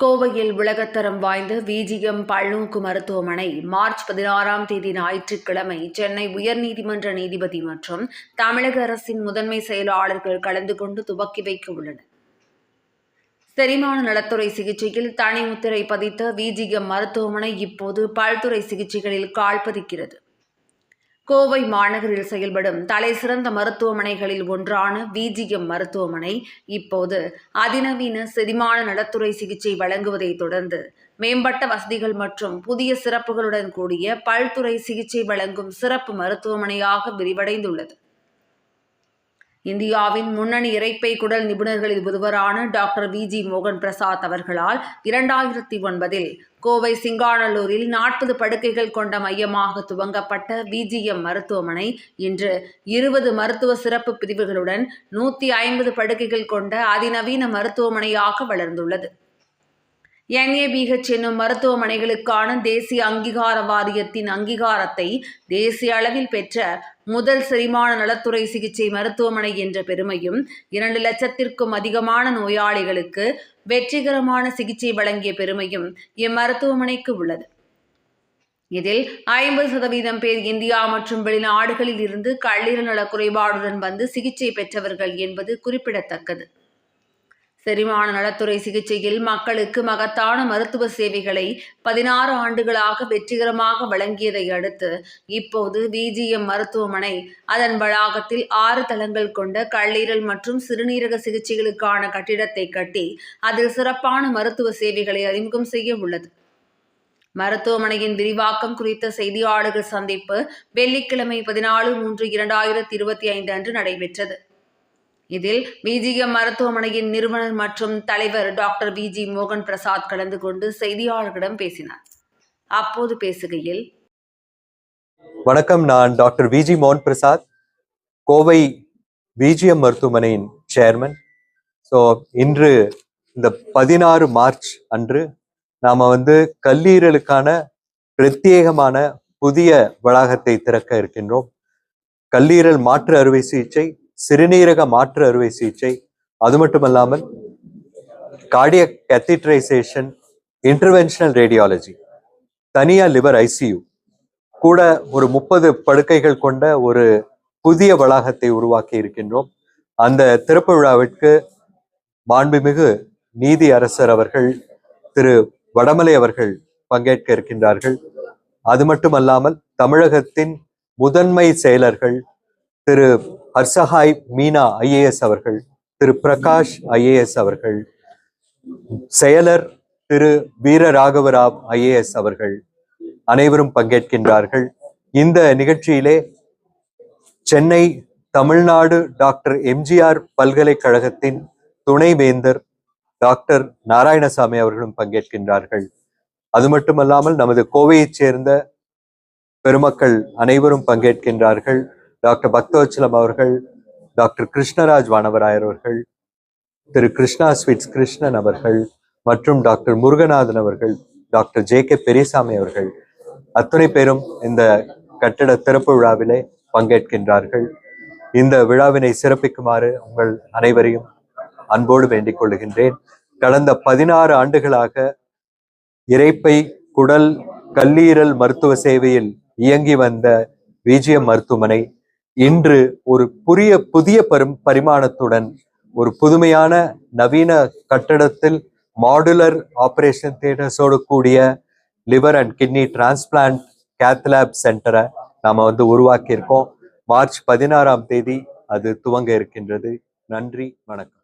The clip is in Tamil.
கோவையில் உலகத்தரம் வாய்ந்த விஜிஎம் பல்நோக்கு மருத்துவமனை மார்ச் பதினாறாம் தேதி ஞாயிற்றுக்கிழமை சென்னை உயர்நீதிமன்ற நீதிபதி மற்றும் தமிழக அரசின் முதன்மை செயலாளர்கள் கலந்து கொண்டு துவக்கி வைக்க உள்ளனர். செரிமான நலத்துறை சிகிச்சையில் தனி முத்திரை பதித்த விஜிஎம் மருத்துவமனை இப்போது பல்துறை சிகிச்சைகளில் கால் பதிக்கிறது. கோவை மாநகரில் செயல்படும் தலைசிறந்த மருத்துவமனைகளில் ஒன்றான விஜிஎம் மருத்துவமனை இப்போது அதிநவீன செரிமான நலத்துறை சிகிச்சை வழங்குவதை தொடர்ந்து மேம்பட்ட வசதிகள் மற்றும் புதிய சிறப்புகளுடன் கூடிய பல்துறை சிகிச்சை வழங்கும் சிறப்பு மருத்துவமனையாக விரிவடைந்துள்ளது. இந்தியாவின் முன்னணி இறைப்பை குடல் நிபுணர்களில் ஒருவரான டாக்டர் வி ஜி மோகன் பிரசாத் அவர்களால் இரண்டாயிரத்தி ஒன்பதில் கோவை சிங்காநல்லூரில் நாற்பது படுக்கைகள் கொண்ட மையமாக துவங்கப்பட்ட விஜிஎம் மருத்துவமனை இன்று இருபது மருத்துவ சிறப்பு பிரிவுகளுடன் நூற்றி ஐம்பது படுக்கைகள் கொண்ட அதிநவீன மருத்துவமனையாக வளர்ந்துள்ளது. என்ஏபிஹெச் என்னும் மருத்துவமனைகளுக்கான தேசிய அங்கீகார வாரியத்தின் அங்கீகாரத்தை தேசிய அளவில் பெற்ற முதல் செரிமான நலத்துறை சிகிச்சை மருத்துவமனை என்ற பெருமையும் இரண்டு லட்சத்திற்கும் அதிகமான நோயாளிகளுக்கு வெற்றிகரமான சிகிச்சை வழங்கிய பெருமையும் இம்மருத்துவமனைக்கு உள்ளது. இதில் ஐம்பது சதவீதம் பேர் இந்தியா மற்றும் வெளிநாடுகளில் இருந்து கல்லீரல் நல குறைபாடுடன் வந்து சிகிச்சை பெற்றவர்கள் என்பது குறிப்பிடத்தக்கது. செரிமான நலத்துறை சிகிச்சையில் மக்களுக்கு மகத்தான மருத்துவ சேவைகளை பதினாறு ஆண்டுகளாக வெற்றிகரமாக வழங்கியதை அடுத்து இப்போது விஜிஎம் மருத்துவமனை அதன் வளாகத்தில் ஆறு தளங்கள் கொண்ட கல்லீரல் மற்றும் சிறுநீரக சிகிச்சைகளுக்கான கட்டிடத்தை கட்டி அதில் சிறப்பான மருத்துவ சேவைகளை அறிமுகம் செய்ய உள்ளது. மருத்துவமனையின் விரிவாக்கம் குறித்த செய்தியாளர்கள் சந்திப்பு வெள்ளிக்கிழமை பதினாலு மூன்று இரண்டாயிரத்தி இருபத்தி ஐந்து அன்று நடைபெற்றது. இதில் விஜிஎம் மருத்துவமனையின் நிறுவனர் மற்றும் தலைவர் டாக்டர் வி ஜி மோகன் பிரசாத் கலந்து கொண்டு செய்தியாளர்களிடம் பேசினார். அப்போது பேசுகையில் வணக்கம் நான் டாக்டர் விஜி மோகன் பிரசாத் கோவை விஜிஎம் மருத்துவமனையின் சேர்மன் ஸோ இன்று இந்த பதினாறு மார்ச் அன்று நாம் வந்து கல்லீரலுக்கான பிரத்யேகமான புதிய வளாகத்தை திறக்க இருக்கின்றோம். கல்லீரல் மாற்று அறுவை சிகிச்சை சிறுநீரக மாற்று அறுவை சிகிச்சை அது மட்டுமல்லாமல் கார்டிய கத்தீட்ரைசேஷன் இன்டர்வென்ஷனல் ரேடியாலஜி தனியா லிவர் ஐசியூ கூட ஒரு முப்பது படுக்கைகள் கொண்ட ஒரு புதிய வளாகத்தை உருவாக்கி இருக்கின்றோம். அந்த திறப்பு விழாவிற்கு மாண்புமிகு நீதி அரசர் அவர்கள் திரு வடமலை அவர்கள் பங்கேற்க இருக்கின்றார்கள். அது மட்டுமல்லாமல் தமிழகத்தின் முதன்மை செயலர்கள் திரு அர்சஹாய் மீனா ஐஏஎஸ் அவர்கள் திரு பிரகாஷ் ஐஏஎஸ் அவர்கள் செயலர் திரு வீர ராகவராவ் ஐஏஎஸ் அவர்கள் அனைவரும் பங்கேற்கின்றார்கள். இந்த நிகழ்ச்சியிலே சென்னை தமிழ்நாடு டாக்டர் எம்ஜிஆர் பல்கலைக்கழகத்தின் துணைவேந்தர் டாக்டர் நாராயணசாமி அவர்களும் பங்கேற்கின்றார்கள். அது மட்டுமல்லாமல் நமது கோவையைச் சேர்ந்த பெருமக்கள் அனைவரும் பங்கேற்கின்றார்கள். டாக்டர் பக்தவச்சலம் அவர்கள் டாக்டர் கிருஷ்ணராஜ் வானவராயர் அவர்கள் திரு கிருஷ்ணா ஸ்வீட்ஸ் கிருஷ்ணன் அவர்கள் மற்றும் டாக்டர் முருகநாதன் அவர்கள் டாக்டர் ஜே கே பெரியசாமி அவர்கள் அத்துணை பேரும் இந்த கட்டட திறப்பு விழாவிலே பங்கேற்கின்றார்கள். இந்த விழாவினை சிறப்பிக்குமாறு உங்கள் அனைவரையும் அன்போடு வேண்டிக் கொள்ளுகின்றேன் கடந்த பதினாறு ஆண்டுகளாக இறைப்பை குடல் கல்லீரல் மருத்துவ சேவையில் இயங்கி வந்த விஜிஎம் மருத்துவமனை இன்று ஒரு புதிய புதிய பரும் பரிமாணத்துடன் ஒரு புதுமையான நவீன கட்டடத்தில் மாடுலர் ஆப்ரேஷன் தியேட்டர்ஸோடு கூடிய liver and kidney transplant cath lab சென்டரை நாம் வந்து உருவாக்கியிருக்கோம். மார்ச் பதினாறாம் தேதி அது துவங்க இருக்கின்றது. நன்றி வணக்கம்.